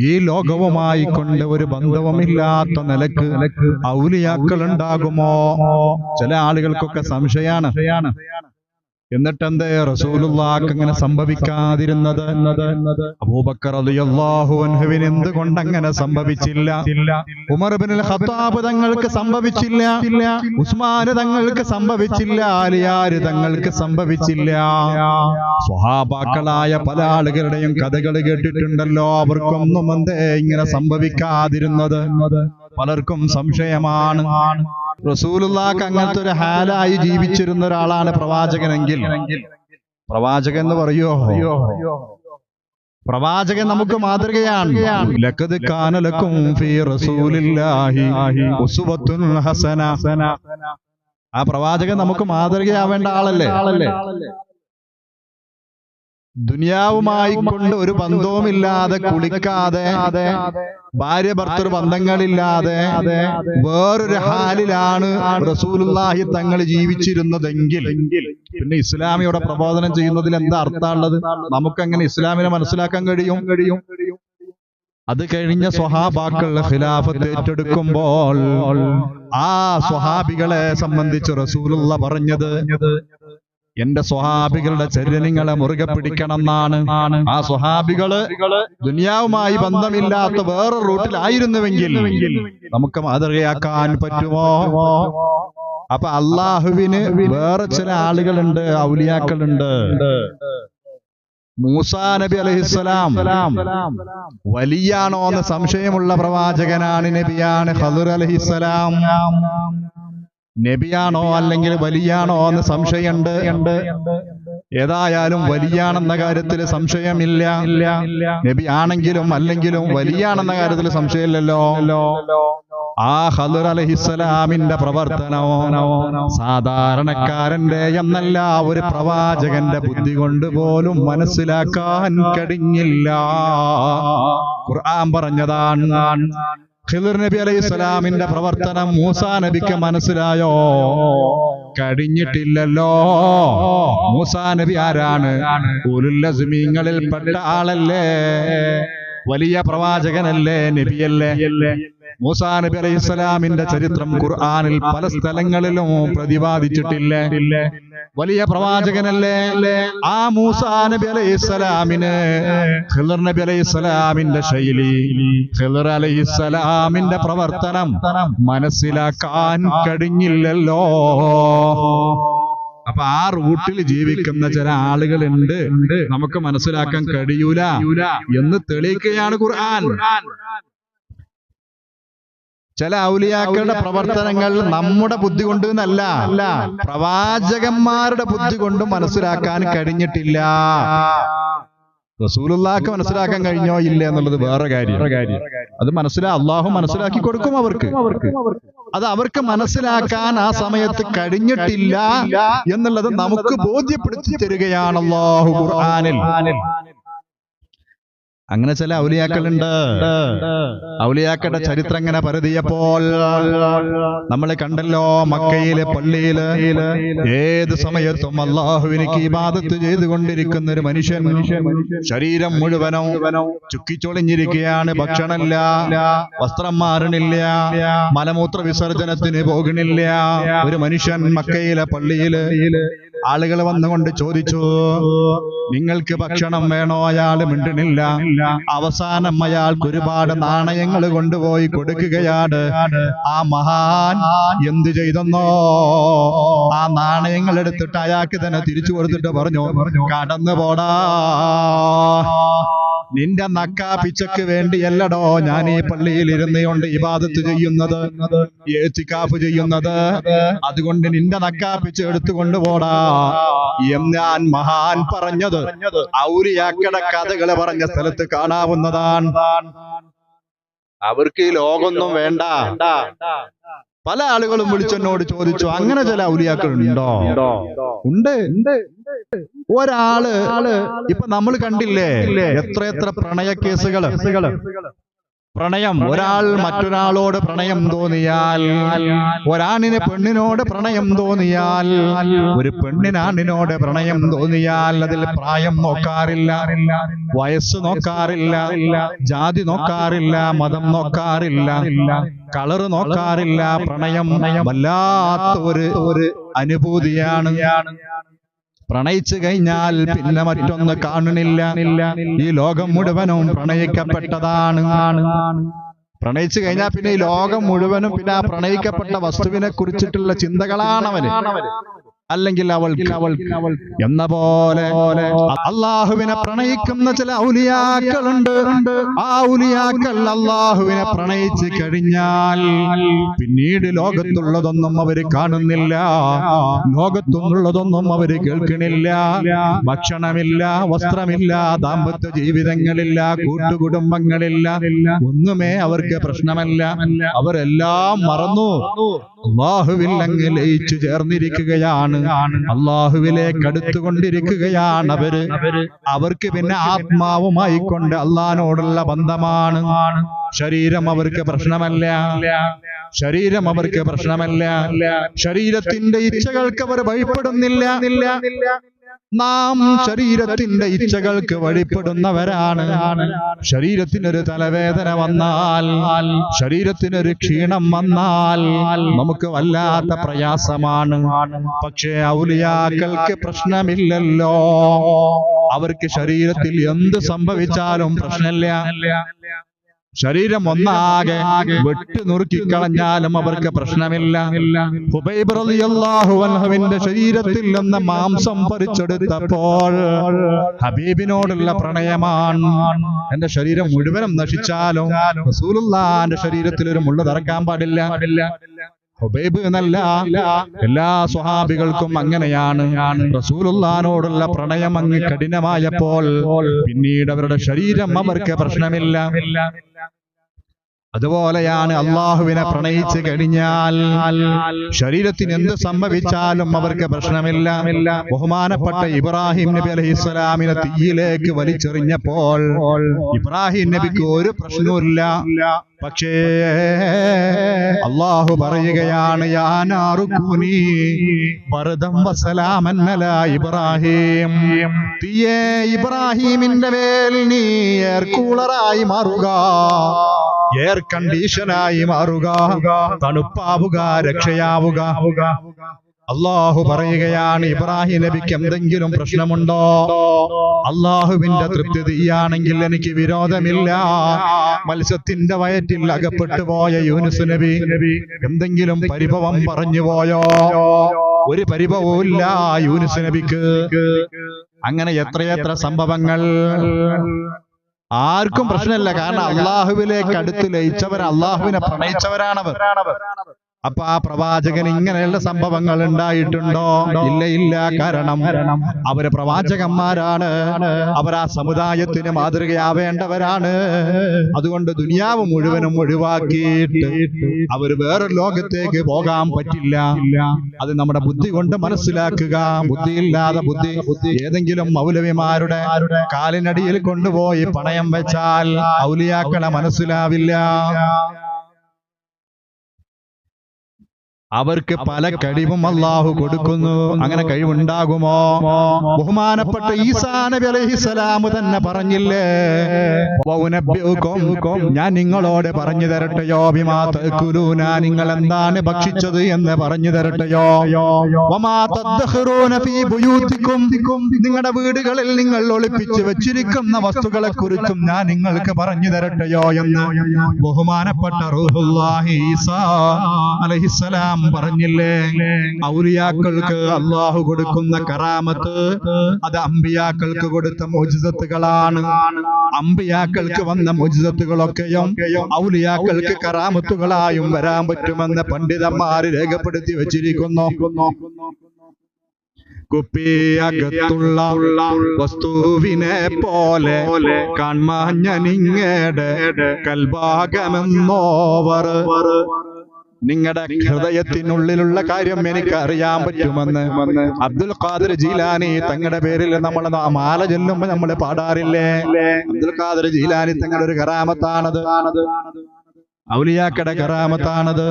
ഈ ലോകവുമായി കൊണ്ട് ഒരു ബന്ധവുമില്ലാത്ത നിലയ്ക്ക് ഔലിയാക്കൾ ഉണ്ടാകുമോ ചില ആളുകൾക്കൊക്കെ സംശയാണ് എന്നിട്ടെന്തേ? റസൂലുള്ളാക്ക് അങ്ങനെ സംഭവിക്കാതിരുന്നത്? അബൂബക്കർ റളിയല്ലാഹു അൻഹുവിന് എന്തുകൊണ്ട് അങ്ങനെ സംഭവിച്ചില്ല? ഉമർ ഇബ്നുൽ ഖത്താബ് തങ്ങൾക്ക് സംഭവിച്ചില്ല? ഉസ്മാൻ തങ്ങൾക്ക് സംഭവിച്ചില്ല? ആലിയാര് തങ്ങൾക്ക് സംഭവിച്ചില്ല? സ്വഹാബാക്കളായ പല ആളുകളുടെയും കഥകൾ കേട്ടിട്ടുണ്ടല്ലോ. അവർക്കൊന്നും എന്തേ ഇങ്ങനെ സംഭവിക്കാതിരുന്നത്? പലർക്കും സംശയമാണ്. റസൂലുള്ളാക്ക് അങ്ങനത്തെ ഒരു ഹാലായി ജീവിച്ചിരുന്ന ഒരാളാണ് പ്രവാചകനെങ്കിൽ. പ്രവാചകൻ എന്ന് പറയോ പ്രവാചകൻ നമുക്ക് മാതൃകയാണ്. കാനലക്കും റസൂലില്ലാഹി ഹസന. ആ പ്രവാചകൻ നമുക്ക് മാതൃകയാവേണ്ട ആളല്ലേ? ദുനിയാവുമായി കൊണ്ട് ഒരു ബന്ധവുമില്ലാതെ കുളിക്കാതെ ഭാര്യ ഭർത്തൃ ബന്ധങ്ങളില്ലാതെ വേറൊരു ഹാലിലാണ് റസൂലുല്ലാഹി തങ്ങൾ ജീവിച്ചിരുന്നതെങ്കിൽ പിന്നെ ഇസ്ലാമിയുടെ പ്രബോധനം ചെയ്യുന്നതിൽ എന്താ അർത്ഥമുള്ളത്? നമുക്കങ്ങനെ ഇസ്ലാമിനെ മനസ്സിലാക്കാൻ കഴിയും? കഴിയും അത് കഴിഞ്ഞ സ്വഹാബാക്കൾ ഖിലാഫത്ത് ഏറ്റെടുക്കുമ്പോൾ ആ സ്വഹാബികളെ സംബന്ധിച്ച് റസൂലുള്ള പറഞ്ഞത് എന്റെ സ്വഹാബികളുടെ ചര്യനിങ്ങളെ മുറുകെ പിടിക്കണം എന്നാണ് ആ സ്വഹാബികൾ ദുനിയാവുമായി ബന്ധമില്ലാത്ത വേറെ റൂട്ടിലായിരുന്നുവെങ്കിൽ നമുക്ക് മാതൃകയാക്കാൻ പറ്റുമോ? അപ്പൊ അള്ളാഹുവിന് വേറെ ചില ആളുകളുണ്ട് ഔലിയാക്കളുണ്ട്. മൂസാ നബി അലഹിസ്സലാം വലിയാണോ എന്ന് സംശയമുള്ള പ്രവാചകനാണ് നബിയാണ് ഹദുർ അലഹിസ്സലാം. നബിയാണോ അല്ലെങ്കിൽ വലിയാണോ എന്ന് സംശയമുണ്ട്. ഏതായാലും വലിയാണെന്ന കാര്യത്തിൽ സംശയമില്ല. നബി ആണെങ്കിലും അല്ലെങ്കിലും വലിയാണെന്ന കാര്യത്തിൽ സംശയമില്ലല്ലോ. ആ ഹദർ അലഹിസ്സലാമിന്റെ പ്രവർത്തനമോ സാധാരണക്കാരന്റെ എന്നല്ല ഒരു പ്രവാചകന്റെ ബുദ്ധി കൊണ്ട് പോലും മനസ്സിലാക്കാൻ കഴിഞ്ഞില്ല. ഖുർആൻ പറഞ്ഞതാണ് ഖിദർ നബി അലൈഹി സ്വലാമിന്റെ പ്രവർത്തനം മൂസാ നബിക്ക് മനസ്സിലായോ? കഴിഞ്ഞിട്ടില്ലല്ലോ. മൂസാ നബി ആരാണ്? ഉലുല്ലസ്മീങ്ങളിൽ പെട്ട ആളല്ലേ? വലിയ പ്രവാചകനല്ലേ? നബിയല്ലേ? മൂസാ നബി അലൈഹി സ്വലാമിന്റെ ചരിത്രം ഖുർആനിൽ പല സ്ഥലങ്ങളിലും പ്രതിപാദിച്ചിട്ടില്ലേ. വലിയ പ്രവാചകനല്ലേ? ആ മൂസാ നബി അലൈഹി സ്വലാമിന് ഖിളർ നബി അലൈഹി സ്വലാമിന്റെ ശൈലി ഖിളർ അലൈഹി സ്വലാമിന്റെ പ്രവർത്തനം മനസ്സിലാക്കാൻ കഴിഞ്ഞില്ലല്ലോ. അപ്പൊ ആ റൂട്ടിൽ ജീവിക്കുന്ന ചില ആളുകളുണ്ട്. നമുക്ക് മനസ്സിലാക്കാൻ കഴിയൂല. എന്ന് തെളിയിക്കുകയാണ് ഖുർആൻ. ചില ഔലിയാക്കളുടെ പ്രവർത്തനങ്ങൾ നമ്മുടെ ബുദ്ധി കൊണ്ട് എന്നല്ല. പ്രവാചകന്മാരുടെ ബുദ്ധി കൊണ്ട് മനസ്സിലാക്കാൻ കഴിഞ്ഞിട്ടില്ല. റസൂലുള്ളാക്ക് മനസ്സിലാക്കാൻ കഴിഞ്ഞോ ഇല്ല എന്നുള്ളത് വേറെ കാര്യം. അത് മനസ്സിലാ അള്ളാഹു മനസ്സിലാക്കി കൊടുക്കും അവർക്ക്. അത് അവർക്ക് മനസ്സിലാക്കാൻ ആ സമയത്ത് കഴിഞ്ഞിട്ടില്ല എന്നുള്ളത് നമുക്ക് ബോധ്യപ്പെടുത്തി തരികയാണ് അള്ളാഹു ഖുർആനിൽ. അങ്ങനെ ചില ഔലിയാക്കളുണ്ട്. ഔലിയാക്കളുടെ ചരിത്രം ഇങ്ങനെ പരതിയപ്പോൾ നമ്മൾ കണ്ടല്ലോ മക്കയിലെ പള്ളിയിൽ ഏത് സമയത്തും അള്ളാഹുവിനിക്ക് ഇബാദത്ത് ചെയ്തുകൊണ്ടിരിക്കുന്ന ഒരു മനുഷ്യൻ ശരീരം മുഴുവനോ ചുക്കിച്ചൊളിഞ്ഞിരിക്കുകയാണ്. ഭക്ഷണമില്ല. വസ്ത്രം മാറണില്ല. മലമൂത്ര വിസർജനത്തിന് പോകണില്ല ഒരു മനുഷ്യൻ മക്കയിലെ പള്ളിയിൽ ആളുകൾ വന്നുകൊണ്ട് ചോദിച്ചു നിങ്ങൾക്ക് ഭക്ഷണം വേണോ? അയാൾ മിണ്ടണില്ല അവസാനം അയാൾക്ക് ഒരുപാട് നാണയങ്ങൾ കൊണ്ടുപോയി കൊടുക്കുകയാണ്. ആ മഹാൻ എന്ത് ചെയ്തെന്നോ? ആ നാണയങ്ങൾ എടുത്തിട്ട് അയാൾക്ക് തന്നെ തിരിച്ചു കൊടുത്തിട്ട് പറഞ്ഞു കടന്നു പോടാ നിന്റെ നക്കാപ്പിച്ചക്ക് വേണ്ടിയല്ലടോ ഞാൻ ഈ പള്ളിയിൽ ഇരുന്നുകൊണ്ട് ഇബാദത്ത് ചെയ്യുന്നത് എഴുത്തിക്കാപ്പ് ചെയ്യുന്നത്. അതുകൊണ്ട് നിന്റെ നക്കാപ്പിച്ച് എടുത്തുകൊണ്ട് പോടാ ഞാൻ മഹാൻ പറഞ്ഞത്. ഔരിയാക്കട കഥകളെ പറഞ്ഞ സ്ഥലത്ത് കാണാവുന്നതാണ്. അവർക്ക് ഈ ലോകൊന്നും വേണ്ട. പല ആളുകളും വിളിച്ചെന്നോട് ചോദിച്ചു അങ്ങനെ ചില ഔലിയാക്കൾ ഉണ്ടോ ഉണ്ട് ഒരാൾ ഇപ്പൊ നമ്മൾ കണ്ടില്ലേ എത്ര എത്ര പ്രണയ കേസുകൾ പ്രണയം. ഒരാൾ മറ്റൊരാളോട് പ്രണയം തോന്നിയാൽ ഒരാണിന് പെണ്ണിനോട് പ്രണയം തോന്നിയാൽ ഒരു പെണ്ണിനാണിനോട് പ്രണയം തോന്നിയാൽ അതിൽ പ്രായം നോക്കാറില്ല വയസ്സ് നോക്കാറില്ല ജാതി നോക്കാറില്ല മതം നോക്കാറില്ല കളറ് നോക്കാറില്ല പ്രണയം വല്ലാത്ത ഒരു ഒരു അനുഭൂതിയാണ്. പ്രണയിച്ചു കഴിഞ്ഞാൽ പിന്നെ മറ്റൊന്ന് കാണുന്നില്ല. ഈ ലോകം മുഴുവനും പ്രണയിക്കപ്പെട്ടതാണ്. പ്രണയിച്ചു കഴിഞ്ഞാൽ പിന്നെ ഈ ലോകം മുഴുവനും പിന്നെ ആ പ്രണയിക്കപ്പെട്ട വസ്തുവിനെ കുറിച്ചിട്ടുള്ള ചിന്തകളാണ് അവന് അല്ലെങ്കിൽ അവൾ അവൾ എന്ന പോലെ അള്ളാഹുവിനെ പ്രണയിക്കുന്ന ചില ഔലിയാക്കളുണ്ട്. ആ ഔലിയാക്കൾ അള്ളാഹുവിനെ പ്രണയിച്ചു കഴിഞ്ഞാൽ പിന്നീട് ലോകത്തുള്ളതൊന്നും അവർ കാണുന്നില്ല. ലോകത്തുള്ളതൊന്നും അവർ കേൾക്കണില്ല ഭക്ഷണമില്ല വസ്ത്രമില്ല ദാമ്പത്യ ജീവിതങ്ങളില്ല കൂട്ടുകുടുംബങ്ങളില്ല. ഒന്നുമേ അവർക്ക് പ്രശ്നമല്ല. അവരെല്ലാം മറന്നു. അള്ളാഹുവിൽ അങ്ങ് ലയിച്ചു ചേർന്നിരിക്കുകയാണ്. അള്ളാഹുവിലേക്ക് അടുത്തുകൊണ്ടിരിക്കുകയാണ് അവർ. അവർക്ക് പിന്നെ ആത്മാവുമായി കൊണ്ട് അള്ളഹാനോടുള്ള ബന്ധമാണ്. ശരീരം അവർക്ക് പ്രശ്നമല്ല. ശരീരം അവർക്ക് പ്രശ്നമല്ല. ശരീരത്തിന്റെ ഇച്ഛകൾക്ക് അവർ ഭയപ്പെടുന്നില്ല നാം ശരീരത്തിന്റെ ഇച്ഛകൾക്ക് വഴിപ്പെടുന്നവരാണ്. ശരീരത്തിനൊരു തലവേദന വന്നാൽ ശരീരത്തിനൊരു ക്ഷീണം വന്നാൽ നമുക്ക് വല്ലാത്ത പ്രയാസമാണ്. പക്ഷേ ഔലിയാക്കൾക്ക് പ്രശ്നമില്ലല്ലോ. അവർക്ക് ശരീരത്തിൽ എന്ത് സംഭവിച്ചാലും പ്രശ്നമില്ല. ശരീരം ഒന്നാകെ വെട്ടി നുറുക്കിക്കളഞ്ഞാലും അവർക്ക് പ്രശ്നമില്ല. ഹുബൈബ് റളിയല്ലാഹു അൻഹുവിന്റെ ശരീരത്തിൽ നിന്ന് മാംസം പറിച്ചെടുത്തപ്പോൾ ഹബീബിനോടുള്ള പ്രണയമാണ്. എന്റെ ശരീരം മുഴുവനും നശിച്ചാലും റസൂലുള്ളാന്റെ ശരീരത്തിൽ ഒരു മുള്ള തറക്കാൻ പാടില്ല. ഹുബൈബ് എന്നല്ല എല്ലാ സ്വഹാബികൾക്കും അങ്ങനെയാണ്. റസൂലുള്ളാനോടുള്ള പ്രണയം അങ്ങ് കഠിനമായപ്പോൾ പിന്നീട് അവരുടെ ശരീരം അവർക്ക് പ്രശ്നമില്ല. അതുപോലെയാണ് അള്ളാഹുവിനെ പ്രണയിച്ചു കഴിഞ്ഞാൽ ശരീരത്തിന് എന്ത് സംഭവിച്ചാലും അവർക്ക് പ്രശ്നമില്ല. ബഹുമാനപ്പെട്ട ഇബ്രാഹിം നബി അലൈഹി ഇസ്ലാമിനെ തീയിലേക്ക് വലിച്ചെറിഞ്ഞപ്പോൾ ഇബ്രാഹിം നബിക്ക് ഒരു പ്രശ്നവുമില്ല. പക്ഷേ അള്ളാഹു പറയുകയാണ് യാനാറുക്കൂനി വറുദം വസലാമന്നല ഇബ്രാഹിം. തീയേ ഇബ്രാഹിമിന്റെ മേൽ നീ എയർ കൂളറായി മാറുക. എയർ കണ്ടീഷനായി മാറുക. തണുപ്പാവുക രക്ഷയാവുക. അള്ളാഹു പറയുകയാണ് ഇബ്രാഹിം നബിക്ക് എന്തെങ്കിലും പ്രശ്നമുണ്ടോ? അള്ളാഹുവിന്റെ തൃപ്തി തീയാണെങ്കിൽ എനിക്ക് വിരോധമില്ല. മത്സ്യത്തിന്റെ വയറ്റിൽ അകപ്പെട്ടു പോയ യൂനുസ് നബി എന്തെങ്കിലും പരിഭവം പറഞ്ഞു പോയോ? ഒരു പരിഭവവും ഇല്ല യൂനുസ് നബിക്ക്. അങ്ങനെ എത്രയെത്ര സംഭവങ്ങൾ? ആർക്കും പ്രശ്നമില്ല. കാരണം അള്ളാഹുവിലേക്ക് അടുത്ത് ലയിച്ചവർ അള്ളാഹുവിനെ പ്രണയിച്ചവരാണവർ അപ്പൊ ആ പ്രവാചകൻ ഇങ്ങനെയുള്ള സംഭവങ്ങൾ ഉണ്ടായിട്ടുണ്ടോ? ഇല്ല ഇല്ല കാരണം അവർ പ്രവാചകന്മാരാണ്. അവർ ആ സമുദായത്തിന് മാതൃകയാവേണ്ടവരാണ്. അതുകൊണ്ട് ദുനിയാവ് മുഴുവനും ഒഴിവാക്കിയിട്ട് അവർ വേറെ ലോകത്തേക്ക് പോകാൻ പറ്റില്ല. അത് നമ്മുടെ ബുദ്ധി കൊണ്ട് മനസ്സിലാക്കുക. ബുദ്ധിയില്ലാതെ ബുദ്ധി ഏതെങ്കിലും മൗലവിമാരുടെ കാലിനടിയിൽ കൊണ്ടുപോയി പണയം വെച്ചാൽ ഔലിയാക്കളെ മനസ്സിലാവില്ല. അവർക്ക് പല കഴിവും അള്ളാഹു കൊടുക്കുന്നു. അങ്ങനെ കഴിവുണ്ടാകുമോ? ബഹുമാനപ്പെട്ട ഈസാ നബി അലൈഹിസ്സലാം തന്നെ പറഞ്ഞില്ലേ? ഞാൻ നിങ്ങളോട് പറഞ്ഞു തരട്ടെയോ? ബിമാ നിങ്ങൾ എന്താണ് ഭക്ഷിച്ചത് എന്ന് പറഞ്ഞു തരട്ടെയോ? നിങ്ങളുടെ വീടുകളിൽ നിങ്ങൾ ഒളിപ്പിച്ച് വെച്ചിരിക്കുന്ന വസ്തുക്കളെ കുറിച്ചും ഞാൻ നിങ്ങൾക്ക് പറഞ്ഞു തരട്ടെയോ എന്ന് ബഹുമാനപ്പെട്ട റൂഹുല്ലാഹി ഈസാ അലൈഹിസ്സലാം പറഞ്ഞില്ലേ? ഔലിയാക്കൾക്ക് അള്ളാഹു കൊടുക്കുന്ന കറാമത്ത് അത് അമ്പിയാക്കൾക്ക് കൊടുത്ത മോചിതത്തുകളാണ് അമ്പിയാക്കൾക്ക് വന്ന മോചിതത്തുകളൊക്കെയും ഔലിയാക്കൾക്ക് കറാമത്തുകളായും വരാൻ പറ്റുമെന്ന് പണ്ഡിതന്മാർ രേഖപ്പെടുത്തി വച്ചിരിക്കുന്നു. കുപ്പിയകത്തുള്ള വസ്തുവിനെ പോലെ കാൺമാഞ്ഞനിങ്ങേടെ കൽഭാഗമെന്നോവർ. നിങ്ങളുടെ ഹൃദയത്തിനുള്ളിലുള്ള കാര്യം എനിക്ക് അറിയാൻ പറ്റുമെന്ന് അബ്ദുൽ ഖാദർ ജീലാനി തങ്ങളുടെ പേരിൽ നമ്മൾ മാല ചെല്ലുമ്പോ നമ്മൾ പാടാറില്ലേ? അബ്ദുൽ ഖാദർ ജീലാനി തങ്ങളുടെ ഒരു കറാമത്താണത് ഔലിയാക്കട കറാമത്താണത്